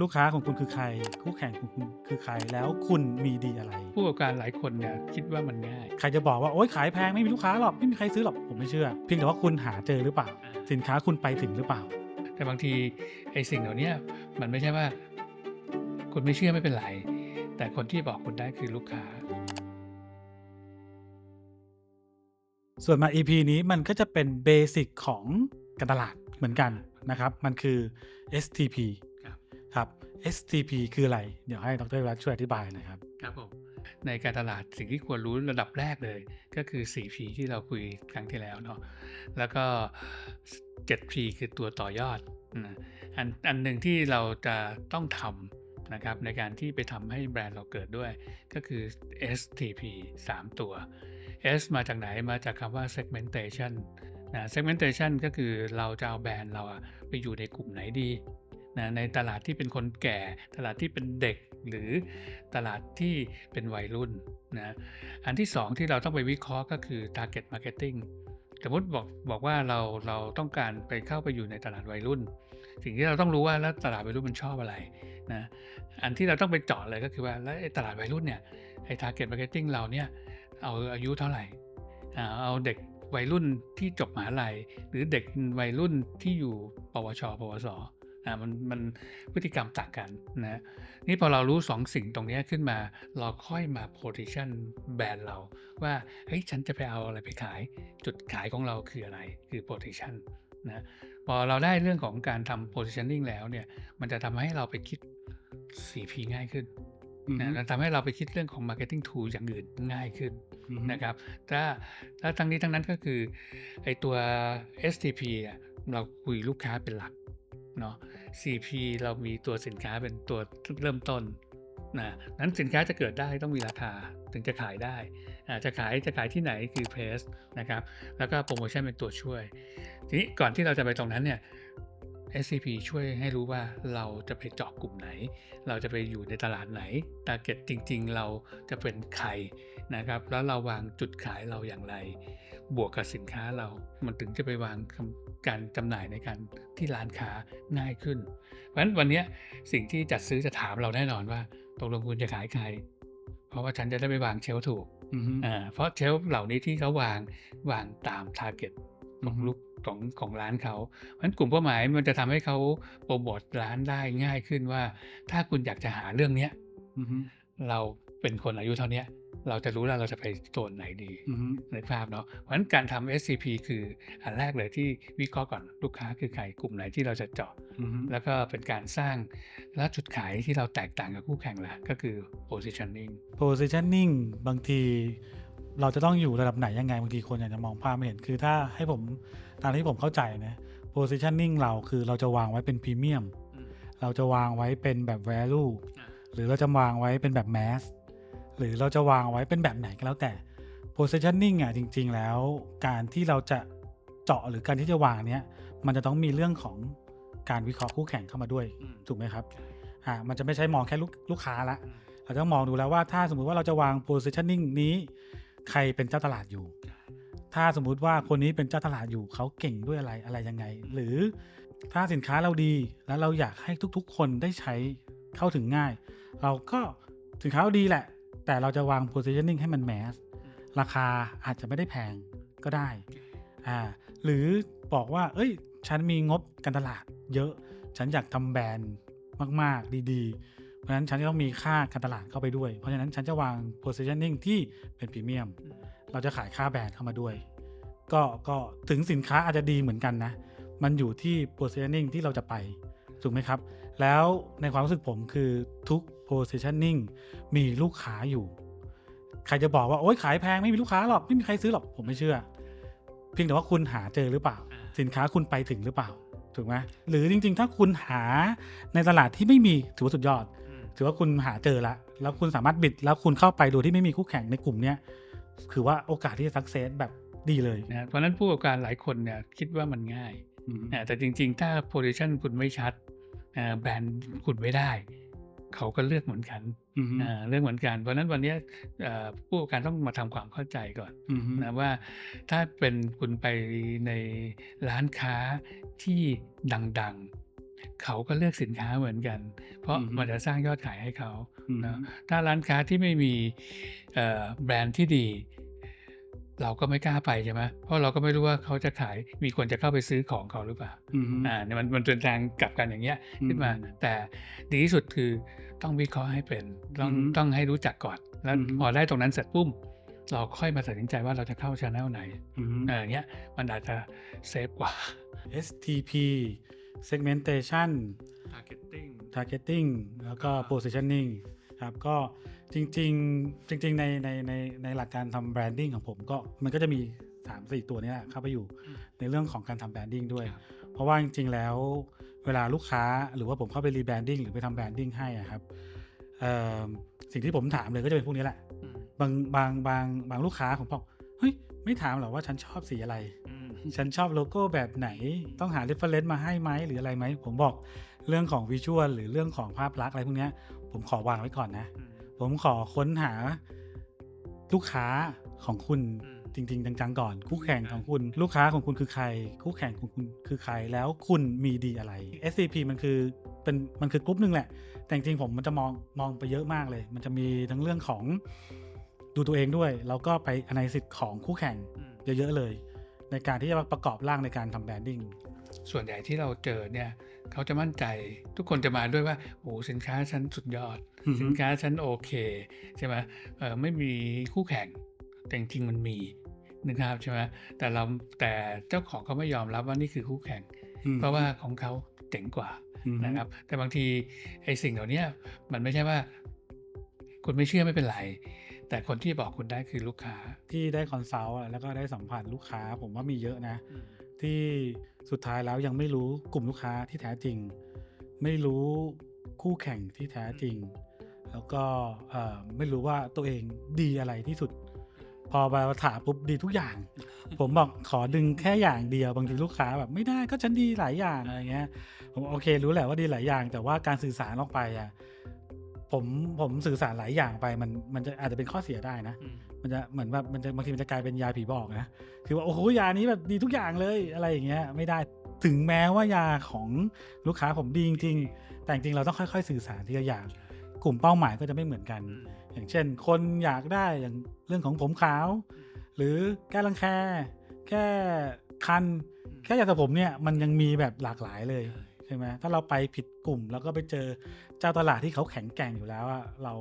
ลูกค้าของคุณคือใคร คู่แข่งของคุณคือใครแล้วคุณมีดีอะไร ผู้ประกอบการหลายคนเนี่ยคิดว่ามันง่าย ใครจะบอกว่าโอ๊ยขายแพงไม่มีลูกค้าหรอกไม่มีใครซื้อหรอกผมไม่เชื่อ เพียงแต่ว่าคุณหาเจอหรือเปล่า สินค้าคุณไปถึงหรือเปล่า แต่บางทีไอ้สิ่งเหล่าเนี้ยมันไม่ใช่ว่า คุณไม่เชื่อไม่เป็นไรแต่คนที่บอกคุณได้คือลูกค้า ส่วนมา EP นี้มันก็จะเป็นเบสิกของการตลาดเหมือนกันนะครับ มันคือ STP ครับครับ STP คืออะไร เดี๋ยวให้ดรรัฐช่วยอธิบายน่อยครับ ครับผม ในการตลาดสิ่งที่ควรรู้ระดับแรกเลย ก็คือ 4P ที่เราคุยครั้งที่แล้วเนาะ แล้วก็ 7P คือตัวต่อยอด อันอันหนึ่งที่เราจะต้องทำนะครับในการที่ไปทำให้แบรนด์เราเกิดด้วย ก็คือ STP 3 ตัว S มาจากไหน มาจากคำว่า segmentation นะ segmentation ก็คือเราจะเอาแบรนด์เราไปอยู่ในกลุ่มไหนดี นะในตลาดที่เป็นคนแก่ ตลาดที่เป็นเด็กหรือตลาดที่เป็นวัยรุ่นนะอันที่สองที่เราต้องไปวิเคราะห์ก็คือ target marketing สมมติบอกบอกว่าเราเราต้องการไปเข้าไปอยู่ในตลาดวัยรุ่น สิ่งที่เราต้องรู้ว่าแล้วตลาดวัยรุ่นมันชอบอะไรนะอันที่เราต้องไปเจาะเลยก็คือว่าแล้วตลาดวัยรุ่นเนี่ยไอ้ target marketing เราเนี่ยเอาอายุเท่าไหร่เอาเด็กวัยรุ่นที่จบมหาลัย หรือเด็กวัยรุ่นที่อยู่ปวช ปวส อ่ามันมันพฤติกรรมต่างกันนะนี่พอเรารู้สองสิ่งตรงเนี้ยขึ้นมา เราค่อยมา position แบรนด์เรา ว่าเฮ้ยฉันจะไปเอาอะไรไปขาย จุดขายของเราคืออะไรคือ position นะพอเราได้เรื่องของการทำ positioning แล้วเนี่ย มันจะทำให้เราไปคิด 4P ง่ายขึ้นอือฮึนะแล้วทำให้เราไปคิดเรื่องของ marketing tool อย่างอื่นง่ายขึ้นนะครับถ้าถ้าทั้งนี้ทั้งนั้นก็คือไอตัว STP อะเราคุยลูกค้าเป็นหลัก เนาะ CP เรามีตัวสินค้าเป็นตัวเริ่มต้นนะนั้นสินค้าจะเกิดได้ต้องมีราคาถึงจะขายได้จะขายจะขายที่ไหนคือเพสนะครับ แล้วก็โปรโมชั่นเป็นตัวช่วย ทีนี้ก่อนที่เราจะไปตรงนั้นเนี่ย SCP ช่วยให้รู้ว่าเราจะไปเจาะกลุ่มไหน เราจะไปอยู่ในตลาดไหน t a r g e t จริง ๆ เราจะเป็นใคร นะครับ แล้วเราวางจุดขายเราอย่างไร บวกกับสินค้าเรามันถึงจะไปวางคำการจำหน่ายในการที่ร้านค้าง่ายขึ้น เพราะฉะนั้นวันเนี้ยสิ่งที่จัดซื้อจะถามเราแน่นอนว่าตกลงคุณจะขายใคร เพราะว่าฉันจะได้ไปวางเชลฟ์ถูกอือฮึอ่าเพราะเชลฟ์เหล่านี้ที่เขาวางวางตาม t a r g e t ขอือองฮึลูกของของร้านเขาเพราะฉะนั้นกลุ่มเป้าหมายมันจะทำให้เขาโปรโมทร้านได้ง่ายขึ้นว่า ถ้าคุณอยากจะหาเรื่องเนี้ยอือฮึเราเป็นคนอายุเท่าเนี้ย เราจะรู้แล้วเราจะไปโซนไหนดีอือฮึในภาพเนาะเพราะฉะนั้นการทำ SCP คืออันแรกเลยที่วิเคราะห์ก่อนลูกค้าคือใครกลุ่มไหนที่เราจะเจาะอือฮึแล้วก็เป็นการสร้างและจุดขายที่เราแตกต่างกับคู่แข่งละก็คือ positioning positioning บางทีเราจะต้องอยู่ระดับไหนยังไงบางทีคนอาจจะมองภาพไม่เห็นคือถ้าให้ผมตามที่ผมเข้าใจนะ positioning เราคือเราจะวางไว้เป็นพรีเมียมเราจะวางไว้เป็นแบบ value อ่าหรือเราจะวางไว้เป็นแบบ mass หรือเราจะวางไว้เป็นแบบไหนก็แล้วแต่ positioning อะจริง ๆ แล้ว การที่เราจะเจาะหรือการที่จะวางเนี้ยมันจะต้องมีเรื่องของการวิเคราะห์คู่แข่งเข้ามาด้วยอืมถูกไหมครับอ่ามันจะไม่ใช่มองแค่ลูกลูกค้าละอืมเราต้องมองดูแล้วว่าถ้าสมมุติว่าเราจะวาง positioning นี้ใครเป็นเจ้าตลาดอยู่ ถ้าสมมุติว่าคนนี้เป็นเจ้าตลาดอยู่เขาเก่งด้วยอะไรอะไรยังไง หรือถ้าสินค้าเราดีแล้วเราอยากให้ทุกๆ คนได้ใช้เข้าถึงง่าย เราก็สินค้าเราดีแหละ แต่เราจะวาง positioning ให้มันแมสราคาอาจจะไม่ได้แพงก็ได้อ่าหรือบอกว่า เอ้ย ฉันมีงบการตลาดเยอะ ฉันอยากทำแบรนด์มาก ๆ ดี ๆ เพราะฉะนั้นฉันจะต้องมีค่าการตลาดเข้าไปด้วย เพราะฉะนั้นฉันจะวาง positioning ที่เป็นพรีเมียม เราจะขายค่าแบรนด์เข้ามาด้วย ก็ก็ถึงสินค้าอาจจะดีเหมือนกันนะ มันอยู่ที่ positioning ที่เราจะไป ถูกไหมครับ แล้วในความรู้สึกผมคือทุก positioning มีลูกค้าอยู่ ใครจะบอกว่า โอ๊ยขายแพงไม่มีลูกค้าหรอก ไม่มีใครซื้อหรอก ผมไม่เชื่อ เพียงแต่ว่าคุณหาเจอหรือเปล่า สินค้าคุณไปถึงหรือเปล่า ถูกไหมหรือจริง ๆ ถ้าคุณหาในตลาดที่ไม่มีถือว่าสุดยอด ถือว่าคุณหาเจอละ แล้วคุณสามารถบิด แล้วคุณเข้าไปโดยที่ไม่มีคู่แข่งในกลุ่มเนี้ยคือว่าโอกาสที่จะสักเซสแบบดีเลยนะเพราะฉะนั้นผู้ประกอบการหลายคนเนี่ยคิดว่ามันง่ายอืมอ่าแต่จริง ๆ ถ้า position คุณไม่ชัดอ่า แบรนด์คุณไม่ได้ เขาก็เลือกเหมือนกันอืมอ่าเลือกเหมือนกัน เพราะฉะนั้นวันเนี้ยเอ่อผู้ประกอบการต้องมาทำความเข้าใจก่อนอืมนะว่าถ้าเป็นคุณไปในร้านค้าที่ดังเขาก็เลือกสินค้าเหมือนกัน เพราะอือฮึมันจะสร้างยอดขายให้เขาอืมเนอะถ้าร้านค้าที่ไม่มีเอ่อแบรนด์ที่ดี เราก็ไม่กล้าไปใช่ไหมเพราะเราก็ไม่รู้ว่าเขาจะขายมีคนจะเข้าไปซื้อของเขาหรือเปล่าอืมอ่าเนี่ยมันมันเป็นทางกลับกันอย่างเงี้ยขึ้นมาอืมแต่ดีที่สุดคือต้องวิเคราะห์ให้เป็นต้องอือฮึต้องให้รู้จักก่อน แล้วอือฮึพอได้ตรงนั้นเสร็จปุ๊บเราค่อยมาตัดสินใจว่าเราจะเข้าช anel ไหนอืมเออเนี้ยมันอาจจะเซฟกว่า STP segmentation targeting targeting แล้วก็อ่า positioning ครับก็ จริงๆ จริง ๆ ในในในในหลักการทำ branding ของผมก็มันก็จะมี 3 4 ตัวเนี้ยเข้าไปอยู่อืมในเรื่องของการทำ branding ด้วยครับเพราะว่าจริง ๆ แล้วเวลาลูกค้าหรือว่าผมเข้าไป rebranding หรือไปทำ branding ให้อะครับเอ่อสิ่งที่ผมถามเลยก็จะเป็นพวกนี้แหละอืมบางบางบางบางลูกค้าผมบอกเฮ้ยไม่ถามหรอกว่าฉันชอบสีอะไรอืมฉันชอบโลโก้แบบไหน ต้องหา reference มาให้ไหมหรืออะไรไหม ผมบอกเรื่องของวิชวลหรือเรื่องของภาพลักษณ์อะไรพวกเนี้ยผมขอวางไว้ก่อนนะ อืม ผมขอค้นหาลูกค้าของคุณอืมจริง ๆ จังๆก่อน คู่แข่งของคุณลูกค้าของคุณคือใคร คู่แข่งของคุณคือใครแล้วคุณมีดีอะไร SCP มันคือเป็นมันคือกลุ่มหนึ่งแหละ แต่จริงๆผมมันจะมองมองไปเยอะมากเลย มันจะมีทั้งเรื่องของดูตัวเองด้วย แล้วก็ไป analysis ของคู่แข่งอืมเยอะๆเลย ในการที่จะประกอบร่างในการทำแบรนดิ้งส่วนใหญ่ที่เราเจอเนี่ย เขาจะมั่นใจทุกคนจะมาด้วยว่าโอ้สินค้าฉันสุดยอดอือฮึสินค้าฉันโอเคใช่ไหมเออไม่มีคู่แข่งแต่จริงๆมันมีนะครับใช่ไหมแต่เราแต่เจ้าของเขาไม่ยอมรับว่านี่คือคู่แข่ง เพราะว่าของเขาเจ๋งกว่านะครับ แต่บางทีไอ้สิ่งเหล่านี้มันไม่ใช่ว่า คุณไม่เชื่อไม่เป็นไรแต่คนที่บอกคุณได้คือลูกค้าที่ได้คอนซัลท์อะแล้วก็ได้สัมผัสลูกค้า ผมว่ามีเยอะนะ ที่ สุดท้ายแล้วยังไม่รู้กลุ่มลูกค้าที่แท้จริง ไม่รู้คู่แข่งที่แท้จริง แล้วก็เอ่อไม่รู้ว่าตัวเองดีอะไรที่สุด พอไปถามปุ๊บดีทุกอย่าง ผมบอกขอดึงแค่อย่างเดียวบางทีลูกค้าแบบไม่ได้ก็ฉันดีหลายอย่างอะไรเงี้ยผมโอเค รู้แหละว่าดีหลายอย่าง แต่ว่าการสื่อสารออกไปอะ ผมผมสื่อสารหลายอย่างไปมันมันจะอาจจะเป็นข้อเสียได้นะ มันจะเหมือนแบบมันจะบางทีมันจะกลายเป็นยาผีบอกนะคือว่าโอ้โหยานี้แบบดีทุกอย่างเลยอะไรอย่างเงี้ยไม่ได้ถึงแม้ว่ายาของลูกค้าผมดีจริงๆแต่จริงๆเราต้องค่อย ๆ สื่อสารทีละอย่าง กลุ่มเป้าหมายก็จะไม่เหมือนกัน อย่างเช่น คนอยากได้อย่างเรื่องของผมขาว หรือแก้รังแคแค่คัน แค่อยากแต่ผมเนี่ยมันยังมีแบบหลากหลายเลย ใช่ไหมถ้าเราไปผิดกลุ่มแล้วก็ไปเจอเจ้าตลาดที่เขาแข็งแกร่งอยู่แล้วอะเรา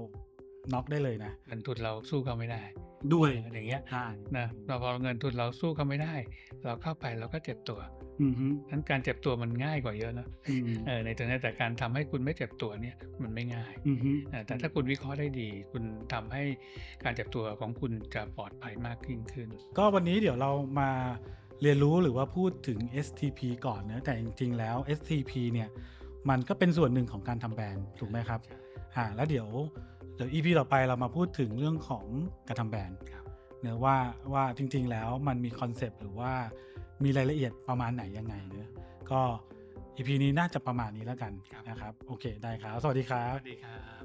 น็อกได้เลยนะเงินทุนเราสู้เขาไม่ได้ ด้วยเอออย่างเงี้ยใช่นะเราพอเงินทุนเราสู้เขาไม่ได้ เราเข้าไปเราก็เจ็บตัวอือฮึนั้นการเจ็บตัวมันง่ายกว่าเยอะนะอืมเออในตรงนี้แต่การทำให้คุณไม่เจ็บตัวเนี่ยมันไม่ง่ายอือฮึเออแต่ถ้าคุณวิเคราะห์ได้ดี คุณทำให้การเจ็บตัวของคุณจะปลอดภัยมากยิ่งขึ้น ก็วันนี้เดี๋ยวเรามาเรียนรู้หรือว่าพูดถึง STP ก่อนนะแต่จริง ๆ แล้ว STP เนี่ยมันก็เป็นส่วนหนึ่งของการทำแบรนด์ถูกไหมครับอ่าแล้วเดี๋ยวเดี๋ยว EP ต่อไปเรามาพูดถึงเรื่องของการทำแบรนด์ครับเนะว่าว่าจริง ๆ แล้วมันมีคอนเซปต์หรือว่ามีรายละเอียดประมาณไหนยังไงเนะก็ EP นี้น่าจะประมาณนี้แล้วกันครับนะครับ โอเคได้ครับ สวัสดีครัสบวัสดีครับ